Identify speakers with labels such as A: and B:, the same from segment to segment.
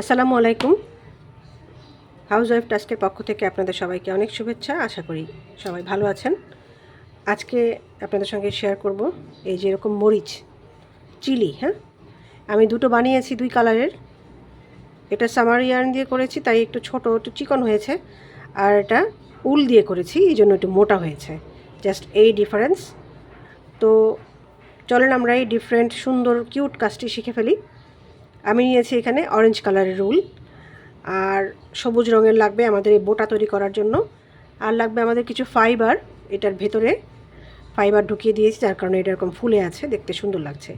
A: আসসালামু আলাইকুম house wife টাস্কের পক্ষ থেকে আপনাদের সবাইকে অনেক শুভেচ্ছা আশা করি সবাই ভালো আছেন আজকে আপনাদের সঙ্গে শেয়ার করব এই যে এরকম মরিচ চিলি হ্যাঁ আমি দুটো বানিয়েছি দুই কালারের এটা সামার ইয়ার্ন দিয়ে করেছি তাই একটু ছোট একটু চিকন হয়েছে আর এটা উল দিয়ে করেছি এই জন্য একটু মোটা হয়েছে জাস্ট এই ডিফারেন্স তো চলেন আমরা এই ডিফারেন্ট সুন্দর কিউট কাজটি শিখে ফেলি আমি নিয়েছি এখানে অরেঞ্জ কালারের রুল আর সবুজ রঙের লাগবে আমাদের এই বোটা তৈরি করার জন্য আর লাগবে আমাদের কিছু ফাইবার এটার ভেতরে ফাইবার ঢুকিয়ে দিয়েছি যার কারণে এটা এরকম ফুলে আছে দেখতে সুন্দর লাগছে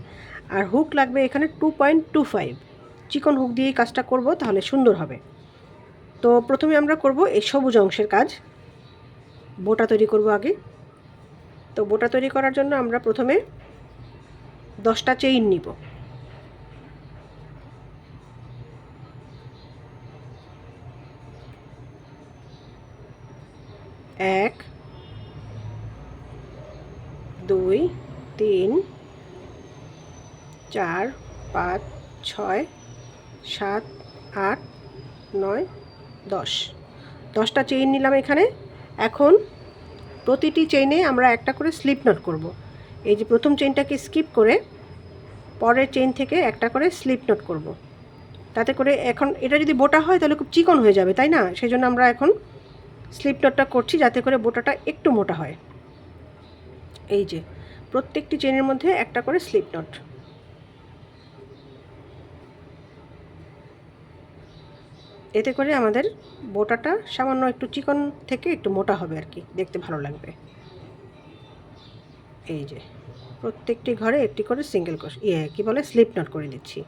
A: আর হুক লাগবে এখানে টু পয়েন্ট টু ফাইভ চিকন হুক দিয়েই কাজটা করব তাহলে সুন্দর হবে তো প্রথমে আমরা করব এই সবুজ অংশের কাজ বোটা তৈরি করব আগে তো বোটা তৈরি করার জন্য আমরা প্রথমে দশটা চেইন নিব এক দুই তিন চার পাঁচ ছয় সাত আট নয় দশ দশটা চেইন নিলাম এখানে এখন প্রতিটি চেইনে আমরা একটা করে স্লিপ নট করব। এই যে প্রথম চেইনটাকে স্কিপ করে পরের চেইন থেকে একটা করে স্লিপ নট করব। তাতে করে এখন এটা যদি বোটা হয় তাহলে খুব চিকন হয়ে যাবে তাই না সেই জন্য আমরা এখন স্লিপ নটটা করছি যাতে করে বোটাটা একটু মোটা হয় এই যে প্রত্যেকটি চেনের মধ্যে একটা করে স্লিপ নট এতে করে আমাদের বোটাটা সামান্য একটু চিকন থেকে একটু মোটা হবে আর কি দেখতে ভালো লাগবে এই যে প্রত্যেকটি ঘরে একটি করে সিঙ্গেল ইয়ে কী বলে স্লিপ নট করে দিচ্ছি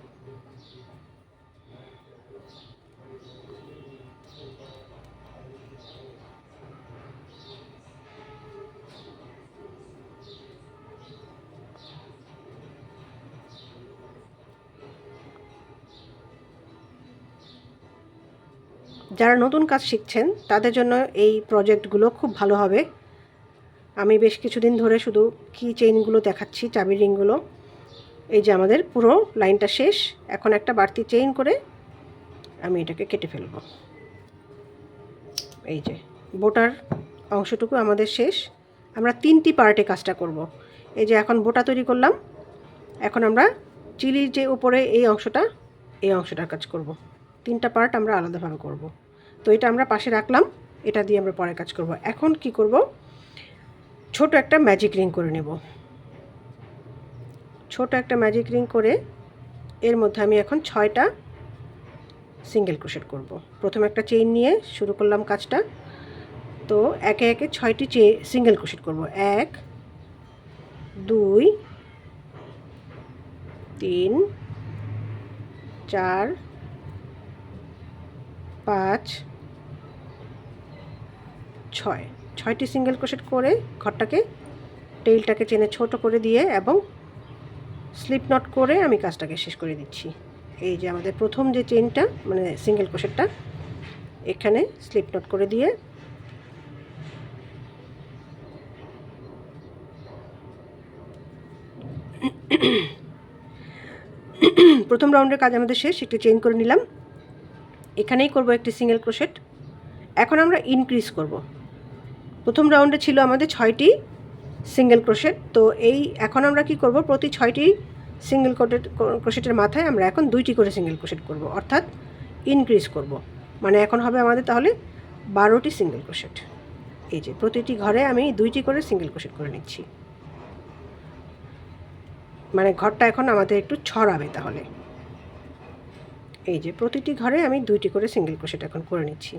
A: যারা নতুন কাজ শিখছেন তাদের জন্য এই প্রজেক্টগুলো খুব ভালো হবে আমি বেশ কিছুদিন ধরে শুধু কি চেইনগুলো দেখাচ্ছি চাবি রিংগুলো এই যে আমাদের পুরো লাইনটা শেষ এখন একটা বাড়তি চেইন করে আমি এটাকে কেটে ফেলব এই যে বোটার অংশটুকু আমাদের শেষ আমরা তিনটি পার্টে কাজটা করব। এই যে এখন বোটা তৈরি করলাম এখন আমরা চিলির যে উপরে এই অংশটা এই অংশটার কাজ করব। তিনটা পার্ট আমরা আলাদাভাবে করবো তো এটা আমরা পাশে রাখলাম এটা দিয়ে আমরা পরে কাজ করব এখন কি করব ছোট একটা ম্যাজিক রিং করে নেব ছোট একটা ম্যাজিক রিং করে এর মধ্যে আমি এখন ছয়টা সিঙ্গেল ক্রোশেট করব। প্রথম একটা চেইন নিয়ে শুরু করলাম কাজটা তো একে একে ছয়টি চে সিঙ্গেল ক্রোশেট করব এক দুই তিন চার পাঁচ ছয় ছয়টি সিঙ্গেল ক্রোশেট করে ঘরটাকে টেইলটাকে চেনে ছোট করে দিয়ে এবং স্লিপ নট করে আমি কাজটাকে শেষ করে দিচ্ছি এই যে আমাদের প্রথম যে চেনটা মানে সিঙ্গেল ক্রোশেটটা এখানে স্লিপ নট করে দিয়ে প্রথম রাউন্ডের কাজ আমাদের শেষ একটু চেন করে নিলাম এখানেই করব একটি সিঙ্গেল ক্রোশেট এখন আমরা ইনক্রিজ করব প্রথম রাউন্ডে ছিল আমাদের ছয়টি সিঙ্গেল ক্রোশেট তো এই এখন আমরা কি করব প্রতি ছয়টি সিঙ্গেল ক্রোটেট ক্রোশেটের মাথায় আমরা এখন দুইটি করে সিঙ্গেল ক্রোশেট করব অর্থাৎ ইনক্রিজ করব মানে এখন হবে আমাদের তাহলে বারোটি সিঙ্গেল ক্রোশেট এই যে প্রতিটি ঘরে আমি দুইটি করে সিঙ্গেল ক্রোশেট করে নিচ্ছি মানে ঘরটা এখন আমাদের একটু ছড়াবে তাহলে এই যে প্রতিটি ঘরে আমি দুইটি করে সিঙ্গেল ক্রোশেট এখন করে নিচ্ছি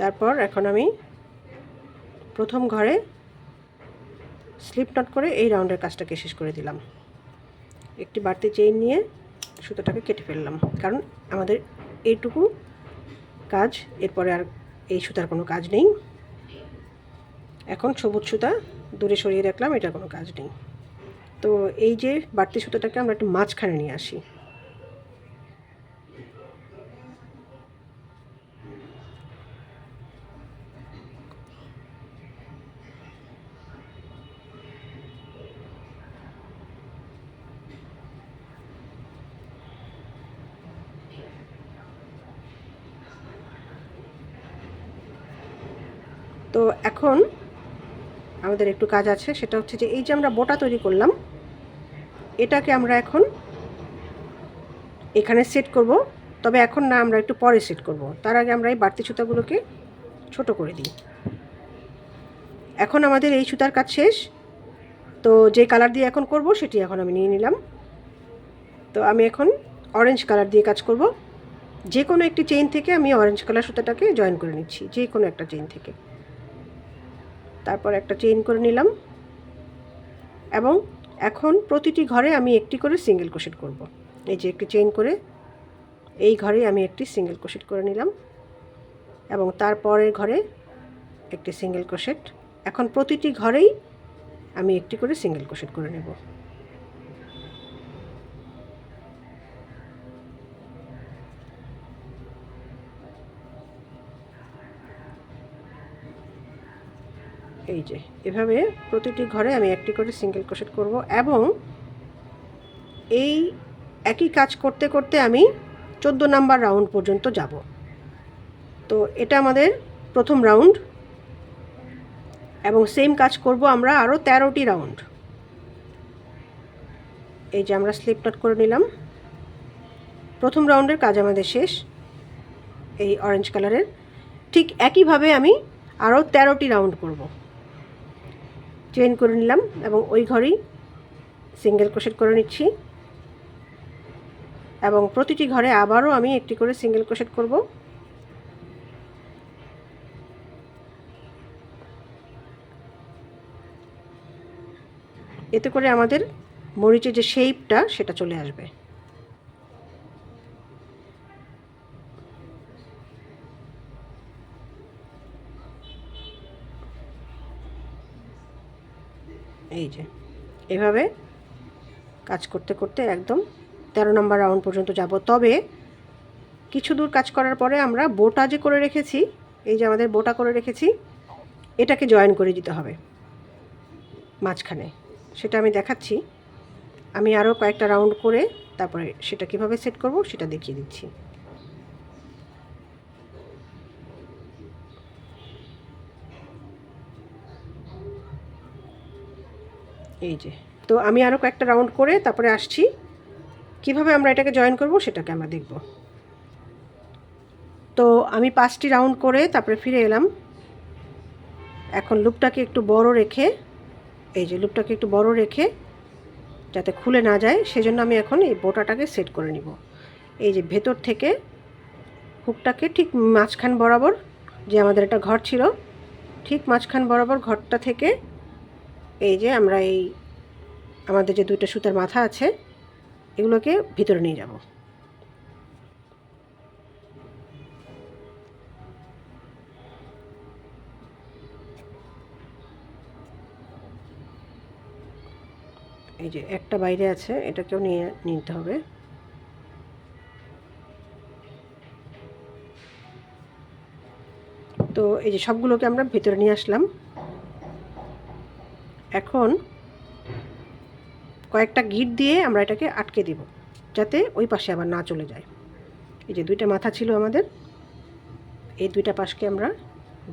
A: তারপর এখন আমি প্রথম ঘরে স্লিপ নট করে এই রাউন্ডের কাজটাকে শেষ করে দিলাম একটি বাড়তি চেইন নিয়ে সুতোটাকে কেটে ফেললাম কারণ আমাদের এইটুকু কাজ এরপরে আর এই সুতার কোনো কাজ নেই এখন সবুজ সুতা দূরে সরিয়ে রাখলাম এটার কোনো কাজ নেই তো এই যে বাড়তি সুতোটাকে আমরা একটু মাঝখানে নিয়ে আসি তো এখন আমাদের একটু কাজ আছে সেটা হচ্ছে যে এই যে আমরা বোটা তৈরি করলাম এটাকে আমরা এখন এখানে সেট করব তবে এখন না আমরা একটু পরে সেট করব তার আগে আমরা এই বাড়তি সুতাগুলোকে ছোট করে দিই এখন আমাদের এই সুতার কাজ শেষ তো যে কালার দিয়ে এখন করব সেটি এখন আমি নিয়ে নিলাম তো আমি এখন অরেঞ্জ কালার দিয়ে কাজ করব যে কোনো একটি চেইন থেকে আমি অরেঞ্জ কালার সুতাটাকে জয়েন করে নিচ্ছি যে কোনো একটা চেইন থেকে তারপর একটা চেইন করে নিলাম এবং এখন প্রতিটি ঘরে আমি একটি করে সিঙ্গেল কোশেট করব। এই যে একটি চেইন করে এই ঘরে আমি একটি সিঙ্গেল কোশেট করে নিলাম এবং তারপরের ঘরে একটি সিঙ্গেল কোশেট এখন প্রতিটি ঘরেই আমি একটি করে সিঙ্গেল কোশেট করে নেব এই যে এভাবে প্রতিটি ঘরে আমি একটি করে সিঙ্গেল ক্রোশেট করব এবং এই একই কাজ করতে করতে আমি চোদ্দো নাম্বার রাউন্ড পর্যন্ত যাব তো এটা আমাদের প্রথম রাউন্ড এবং সেম কাজ করব আমরা আরও তেরোটি রাউন্ড এই যে আমরা স্লিপ নট করে নিলাম প্রথম রাউন্ডের কাজ আমাদের শেষ এই অরেঞ্জ কালারের ঠিক একইভাবে আমি আরও তেরোটি রাউন্ড করব চেন করে নিলাম এবং ওই ঘরেই সিঙ্গেল ক্রোশেট করে নিচ্ছি এবং প্রতিটি ঘরে আবারও আমি একটি করে সিঙ্গেল ক্রোশেট করব এতে করে আমাদের মরিচের যে শেপটা সেটা চলে আসবে এই যে এভাবে কাজ করতে করতে একদম তেরো নম্বর রাউন্ড পর্যন্ত যাব তবে কিছু দূর কাজ করার পরে আমরা বোটা যে করে রেখেছি এই যে আমাদের বোটা করে রেখেছি এটাকে জয়েন করে দিতে হবে মাঝখানে সেটা আমি দেখাচ্ছি আমি আরও কয়েকটা রাউন্ড করে তারপরে সেটা কিভাবে সেট করব সেটা দেখিয়ে দিচ্ছি এই যে তো আমি আরও কয়েকটা রাউন্ড করে তারপরে আসছি কিভাবে আমরা এটাকে জয়েন করব সেটাকে আমরা দেখব তো আমি পাঁচটি রাউন্ড করে তারপরে ফিরে এলাম এখন লুপটাকে একটু বড় রেখে এই যে লুপটাকে একটু বড় রেখে যাতে খুলে না যায় সেজন্য আমি এখন এই বোটাটাকে সেট করে নিব এই যে ভেতর থেকে হুকটাকে ঠিক মাঝখান বরাবর যে আমাদের একটা ঘর ছিল ঠিক মাঝখান বরাবর ঘরটা থেকে এই যে আমরা এই আমাদের যে দুইটা সুতার মাথা আছে এগুলোকে ভিতরে নিয়ে যাব এই যে একটা বাইরে আছে এটাকেও নিয়ে নিতে হবে তো এই যে সবগুলোকে আমরা ভিতরে নিয়ে আসলাম এখন কয়েকটা গিট দিয়ে আমরা এটাকে আটকে দেব যাতে ওই পাশে আবার না চলে যায় এই যে দুইটা মাথা ছিল আমাদের এই দুইটা পাশকে আমরা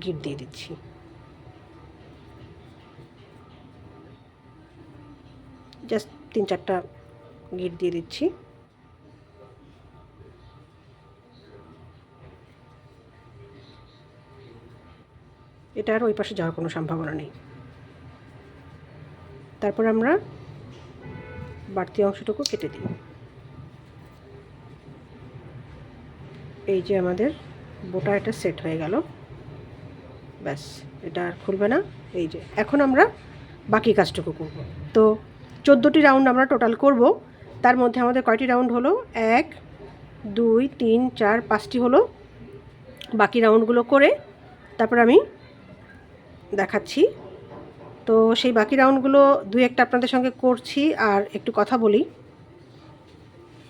A: গিট দিয়ে দিচ্ছি জাস্ট তিন চারটা গিট দিয়ে দিচ্ছি এটা আর ওই পাশে যাওয়ার কোনো সম্ভাবনা নেই তারপর আমরা বাড়তি অংশটুকু কেটে দিই এই যে আমাদের বোটা এটা সেট হয়ে গেল ব্যাস এটা আর খুলবে না এই যে এখন আমরা বাকি কাজটুকু করব তো চোদ্দোটি রাউন্ড আমরা টোটাল করব তার মধ্যে আমাদের কয়টি রাউন্ড হলো এক দুই তিন চার পাঁচটি হলো বাকি রাউন্ডগুলো করে তারপর আমি দেখাচ্ছি তো সেই বাকি রাউন্ডগুলো দুই একটা আপনাদের সঙ্গে করছি আর একটু কথা বলি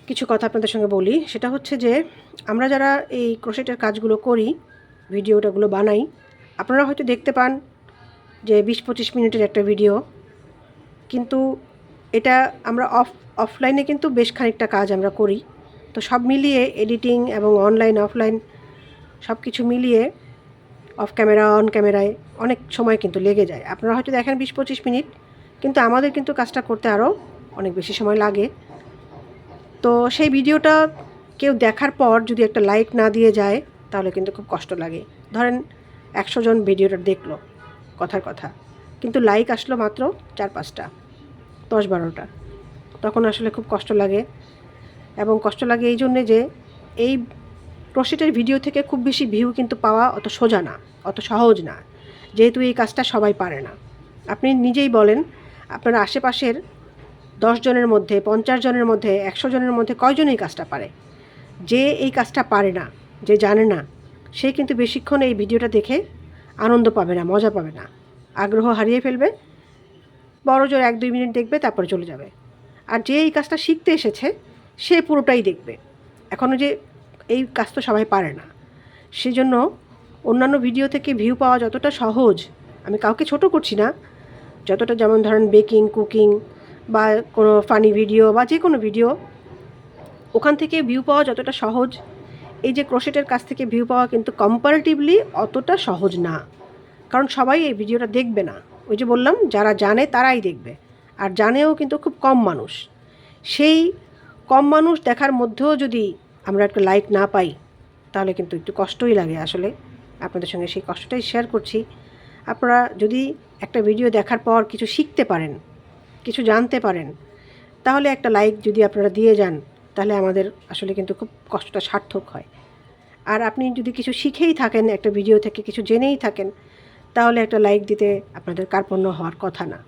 A: কিছু কথা আপনাদের সঙ্গে বলি সেটা হচ্ছে যে আমরা যারা এই ক্রোশেটের কাজগুলো করি ভিডিওটাগুলো বানাই আপনারা হয়তো দেখতে পান যে বিশ পঁচিশ মিনিটের একটা ভিডিও কিন্তু এটা আমরা অফ অফলাইনে কিন্তু বেশ খানিকটা কাজ আমরা করি তো সব মিলিয়ে এডিটিং এবং অনলাইন অফলাইন সব কিছু মিলিয়ে অফ ক্যামেরা অন ক্যামেরায় অনেক সময় কিন্তু লেগে যায় আপনারা হয়তো দেখেন বিশ পঁচিশ মিনিট কিন্তু আমাদের কিন্তু কাজটা করতে আরও অনেক বেশি সময় লাগে তো সেই ভিডিওটা কেউ দেখার পর যদি একটা লাইক না দিয়ে যায় তাহলে কিন্তু খুব কষ্ট লাগে ধরেন একশো জন ভিডিওটা দেখলো কথার কথা কিন্তু লাইক আসলো মাত্র চার পাঁচটা দশ বারোটা তখন আসলে খুব কষ্ট লাগে এবং কষ্ট লাগে এই জন্যে যে এই ক্রোশেটের ভিডিও থেকে খুব বেশি ভিউ কিন্তু পাওয়া অত সোজা না অত সহজ না যেহেতু এই কাজটা সবাই পারে না আপনি নিজেই বলেন আপনার আশেপাশের দশ জনের মধ্যে পঞ্চাশ জনের মধ্যে একশো জনের মধ্যে কয়জন এই কাজটা পারে যে এই কাজটা পারে না যে জানে না সে কিন্তু বেশিক্ষণ এই ভিডিওটা দেখে আনন্দ পাবে না মজা পাবে না আগ্রহ হারিয়ে ফেলবে বড় জোর এক দুই মিনিট দেখবে তারপরে চলে যাবে আর যে এই কাজটা শিখতে এসেছে সে পুরোটাই দেখবে এখনও যে এই কাজ তো সবাই পারে না সেজন্য অন্যান্য ভিডিও থেকে ভিউ পাওয়া যতটা সহজ আমি কাউকে ছোট করছি না যতটা যেমন ধরেন বেকিং কুকিং বা কোনো ফানি ভিডিও বা যে কোনো ভিডিও ওখান থেকে ভিউ পাওয়া যতটা সহজ এই যে ক্রোশেটের কাছ থেকে ভিউ পাওয়া কিন্তু কম্পারেটিভলি অতটা সহজ না কারণ সবাই এই ভিডিওটা দেখবে না ওই যে বললাম যারা জানে তারাই দেখবে আর জানেও কিন্তু খুব কম মানুষ সেই কম মানুষ দেখার মধ্যেও যদি আমরা একটু লাইক না পাই তাহলে কিন্তু একটু কষ্টই লাগে আসলে আপনাদের সঙ্গে সেই কষ্টটাই শেয়ার করছি আপনারা যদি একটা ভিডিও দেখার পর কিছু শিখতে পারেন কিছু জানতে পারেন তাহলে একটা লাইক যদি আপনারা দিয়ে যান তাহলে আমাদের আসলে কিন্তু খুব কষ্টটা সার্থক হয় আর আপনি যদি কিছু শিখেই থাকেন একটা ভিডিও থেকে কিছু জেনেই থাকেন তাহলে একটা লাইক দিতে আপনাদের কার্পণ্য হওয়ার কথা না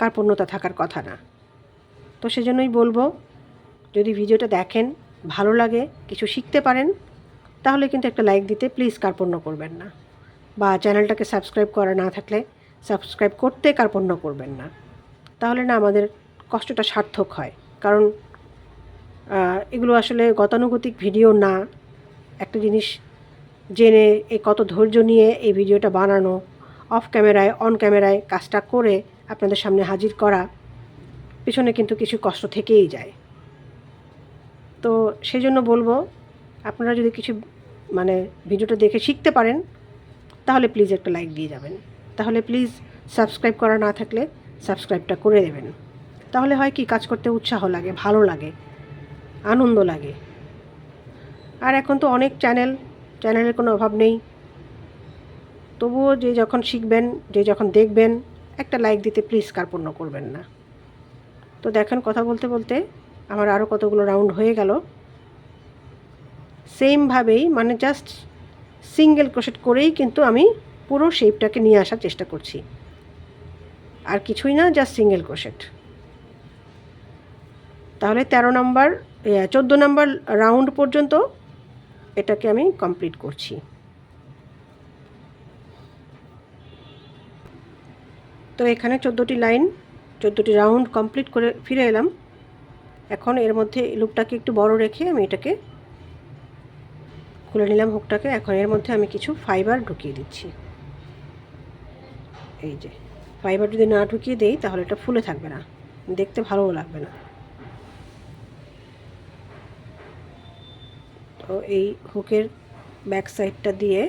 A: কার্পণ্যতা থাকার কথা না তো সেজন্যই বলবো যদি ভিডিওটা দেখেন ভালো লাগে কিছু শিখতে পারেন তাহলে কিন্তু একটা লাইক দিতে প্লিজ কার্পণ্য করবেন না বা চ্যানেলটাকে সাবস্ক্রাইব করা না থাকলে সাবস্ক্রাইব করতে কার্পণ্য করবেন না তাহলে না আমাদের কষ্টটা সার্থক হয় কারণ এগুলো আসলে গতানুগতিক ভিডিও না একটা জিনিস জেনে এই কত ধৈর্য নিয়ে এই ভিডিওটা বানানো অফ ক্যামেরায় অন ক্যামেরায় কাজটা করে আপনাদের সামনে হাজির করা পিছনে কিন্তু কিছু কষ্ট থেকেই যায় তো সেই জন্য বলবো আপনারা যদি কিছু মানে ভিডিওটা দেখে শিখতে পারেন তাহলে প্লিজ একটা লাইক দিয়ে যাবেন তাহলে প্লিজ সাবস্ক্রাইব করা না থাকলে সাবস্ক্রাইবটা করে দেবেন তাহলে হয় কি কাজ করতে উৎসাহ লাগে ভালো লাগে আনন্দ লাগে আর এখন তো অনেক চ্যানেল চ্যানেলের কোনো অভাব নেই তবুও যে যখন শিখবেন যে যখন দেখবেন একটা লাইক দিতে প্লিজ কার্পণ্য করবেন না তো দেখেন কথা বলতে বলতে আমার আরও কতগুলো রাউন্ড হয়ে গেল সেমভাবেই মানে জাস্ট সিঙ্গেল ক্রোশেট করেই কিন্তু আমি পুরো শেপটাকে নিয়ে আসার চেষ্টা করছি আর কিছুই না জাস্ট সিঙ্গেল ক্রোশেট তাহলে ১৩ নম্বর চোদ্দো নম্বর রাউন্ড পর্যন্ত এটাকে আমি কমপ্লিট করছি তো এখানে চোদ্দোটি লাইন চোদ্দোটি রাউন্ড কমপ্লিট করে ফিরে এলাম এখন এর মধ্যে লুকটাকে একটু বড় রেখে আমি এটাকে খুলে নিলাম হুকটাকে এখন এর মধ্যে আমি কিছু ফাইবার ঢুকিয়ে দিচ্ছি এই যে ফাইবার যদি না ঢুকিয়ে দেই তাহলে এটা ফুলে থাকবে না দেখতে ভালোও লাগবে না তো এই হুকের ব্যাক সাইডটা দিয়ে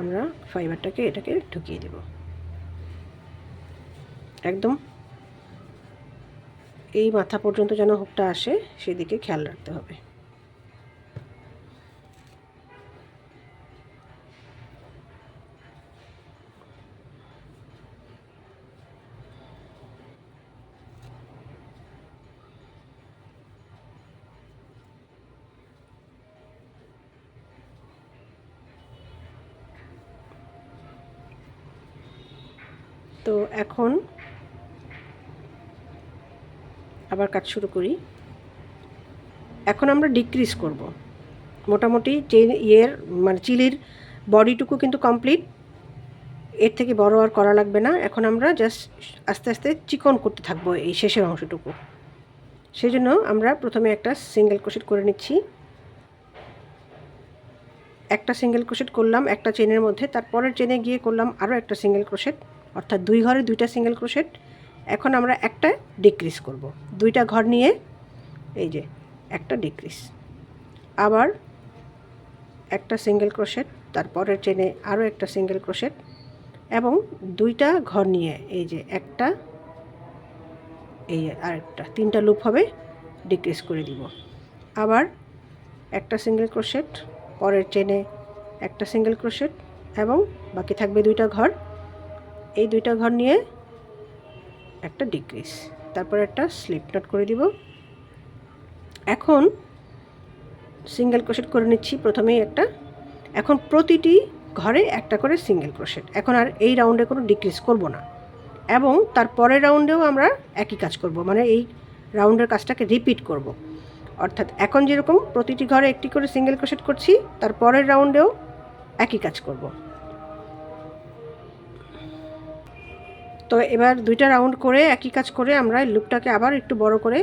A: আমরা ফাইবারটাকে এটাকে ঢুকিয়ে দেব একদম এই মাথা পর্যন্ত যেন হুকটা আসে সেদিকে খেয়াল রাখতে হবে তো এখন আবার কাজ শুরু করি এখন আমরা ডিক্রিজ করব মোটামুটি চেন ইয়ের মানে চিলির বডিটুকু কিন্তু কমপ্লিট এর থেকে বড় আর করা লাগবে না এখন আমরা জাস্ট আস্তে আস্তে চিকন করতে থাকবো এই শেষের অংশটুকু সেই জন্য আমরা প্রথমে একটা সিঙ্গেল ক্রোশেট করে নিচ্ছি একটা সিঙ্গেল ক্রোশেট করলাম একটা চেনের মধ্যে তারপরের চেনে গিয়ে করলাম আরও একটা সিঙ্গেল ক্রোশেট অর্থাৎ দুই ঘরে দুইটা সিঙ্গেল ক্রোশেট এখন আমরা একটা ডিক্রিস করব। দুইটা ঘর নিয়ে এই যে একটা ডিক্রিস আবার একটা সিঙ্গেল ক্রোশেট তারপরের চেনে আরও একটা সিঙ্গেল ক্রোশেট এবং দুইটা ঘর নিয়ে এই যে একটা এই আর একটা তিনটা লুপ হবে ডিক্রিস করে দিব আবার একটা সিঙ্গেল ক্রোশেট পরের চেনে একটা সিঙ্গেল ক্রোশেট এবং বাকি থাকবে দুইটা ঘর এই দুইটা ঘর নিয়ে একটা ডিক্রিজ তারপর একটা স্লিপ নট করে দিব এখন সিঙ্গেল ক্রোশেট করে নিচ্ছি প্রথমেই একটা এখন প্রতিটি ঘরে একটা করে সিঙ্গেল ক্রোশেট এখন আর এই রাউন্ডে কোনো ডিক্রিজ করব না এবং তার পরের রাউন্ডেও আমরা একই কাজ করব মানে এই রাউন্ডের কাজটাকে রিপিট করব অর্থাৎ এখন যেরকম প্রতিটি ঘরে একটি করে সিঙ্গেল ক্রোশেট করছি তার পরের রাউন্ডেও একই কাজ করব তো এবার দুইটা রাউন্ড করে একই কাজ করে আমরা লুপটাকে আবার একটু বড় করে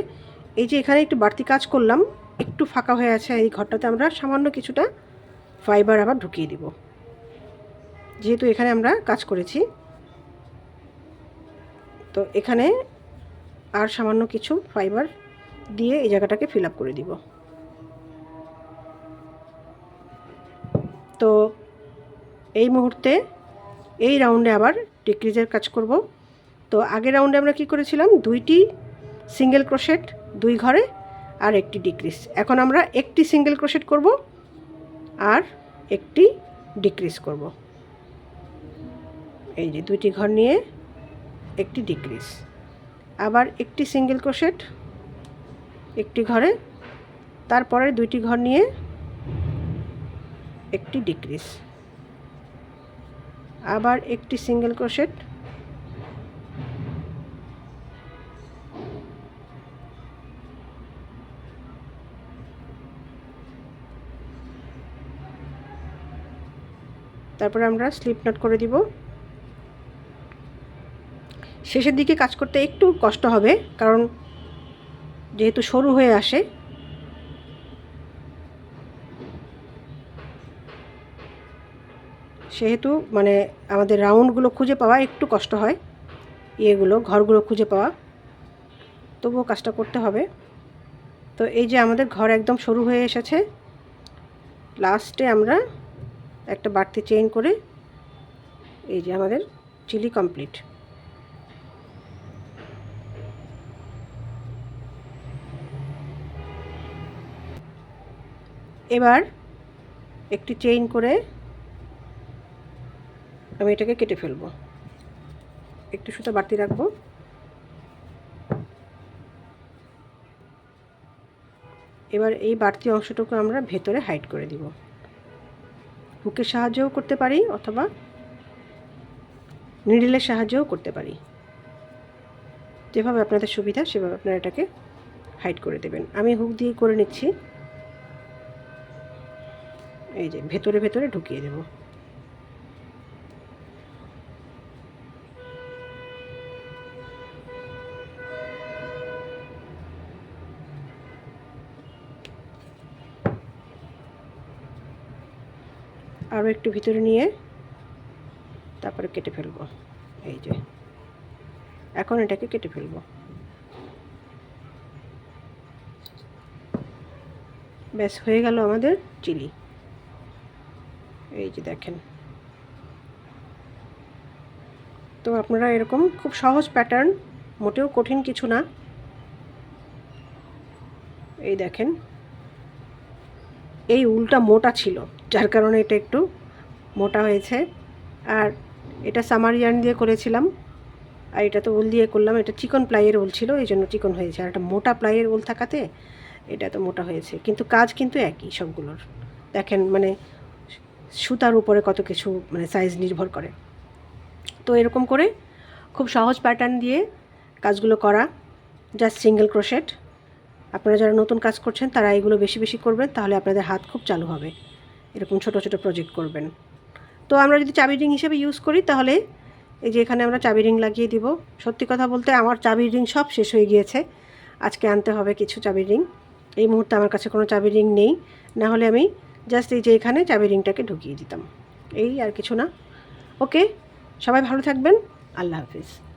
A: এই যে এখানে একটু বাড়তি কাজ করলাম একটু ফাঁকা হয়ে আছে এই ঘরটাতে আমরা সামান্য কিছুটা ফাইবার আবার ঢুকিয়ে দিব যেহেতু এখানে আমরা কাজ করেছি তো এখানে আর সামান্য কিছু ফাইবার দিয়ে এই জায়গাটাকে ফিল আপ করে দিব তো এই মুহূর্তে এই রাউন্ডে আবার ডিক্রিজের কাজ করব তো আগের রাউন্ডে আমরা কি করেছিলাম দুইটি সিঙ্গেল ক্রোশেট দুই ঘরে আর একটি ডিক্রিজ এখন আমরা একটি সিঙ্গেল ক্রোশেট করব আর একটি ডিক্রিজ করব এই যে দুইটি ঘর নিয়ে একটি ডিক্রিজ আবার একটি সিঙ্গেল ক্রোশেট একটি ঘরে তারপরে দুইটি ঘর নিয়ে একটি ডিক্রিজ আবার একটি সিঙ্গেল ক্রোশেট তারপরে আমরা স্লিপ নট করে দিব শেষের দিকে কাজ করতে একটু কষ্ট হবে কারণ যেহেতু সরু হয়ে আসে সেহেতু মানে আমাদের রাউন্ডগুলো খুঁজে পাওয়া একটু কষ্ট হয় ইয়েগুলো ঘরগুলো খুঁজে পাওয়া তবুও কাজটা করতে হবে তো এই যে আমাদের ঘর একদম সরু হয়ে এসেছে লাস্টে আমরা একটা বাড়তি চেইন করে এই যে আমাদের চিলি কমপ্লিট এবার একটি চেইন করে আমি এটাকে কেটে ফেলবো একটু সুতো বাড়তি রাখবো এবার এই বাড়তি অংশটুকু আমরা ভেতরে হাইড করে দিব হুকের সাহায্যেও করতে পারি অথবা নিডিলের সাহায্যেও করতে পারি যেভাবে আপনাদের সুবিধা সেভাবে আপনারা এটাকে হাইড করে দেবেন আমি হুক দিয়ে করে নিচ্ছি এই যে ভেতরে ভেতরে ঢুকিয়ে দেবো আরও একটু ভিতরে নিয়ে তারপরে কেটে ফেলব এই যে এখন এটাকে কেটে ফেলব ব্যাস হয়ে গেল আমাদের চিলি এই যে দেখেন তো আপনারা এরকম খুব সহজ প্যাটার্ন মোটেও কঠিন কিছু না এই দেখেন এই উলটা মোটা ছিল যার কারণে এটা একটু মোটা হয়েছে আর এটা সামার ইয়ার্ন দিয়ে করেছিলাম আর এটা তো উল দিয়ে করলাম এটা চিকন প্লাইয়ের উল ছিল এই জন্য চিকন হয়েছে আর একটা মোটা প্লাইয়ের উল থাকাতে এটা তো মোটা হয়েছে কিন্তু কাজ কিন্তু একই সবগুলোর দেখেন মানে সুতার উপরে কত কিছু মানে সাইজ নির্ভর করে তো এরকম করে খুব সহজ প্যাটার্ন দিয়ে কাজগুলো করা জাস্ট সিঙ্গেল ক্রোশেট আপনারা যারা নতুন কাজ করছেন তারা এগুলো বেশি বেশি করবেন তাহলে আপনাদের হাত খুব চালু হবে এরকম ছোট ছোট প্রজেক্ট করবেন তো আমরা যদি চাবি রিং হিসেবে ইউজ করি তাহলে এই যে এখানে আমরা চাবি রিং লাগিয়ে দিব সত্যি কথা বলতে আমার চাবি রিং সব শেষ হয়ে গিয়েছে আজকে আনতে হবে কিছু চাবি রিং এই মুহূর্তে আমার কাছে কোনো চাবি রিং নেই না হলে আমি জাস্ট এই যে এখানে চাবি রিংটাকে ঢুকিয়ে দিতাম এই আর কিছু না ওকে সবাই ভালো থাকবেন আল্লাহ হাফিজ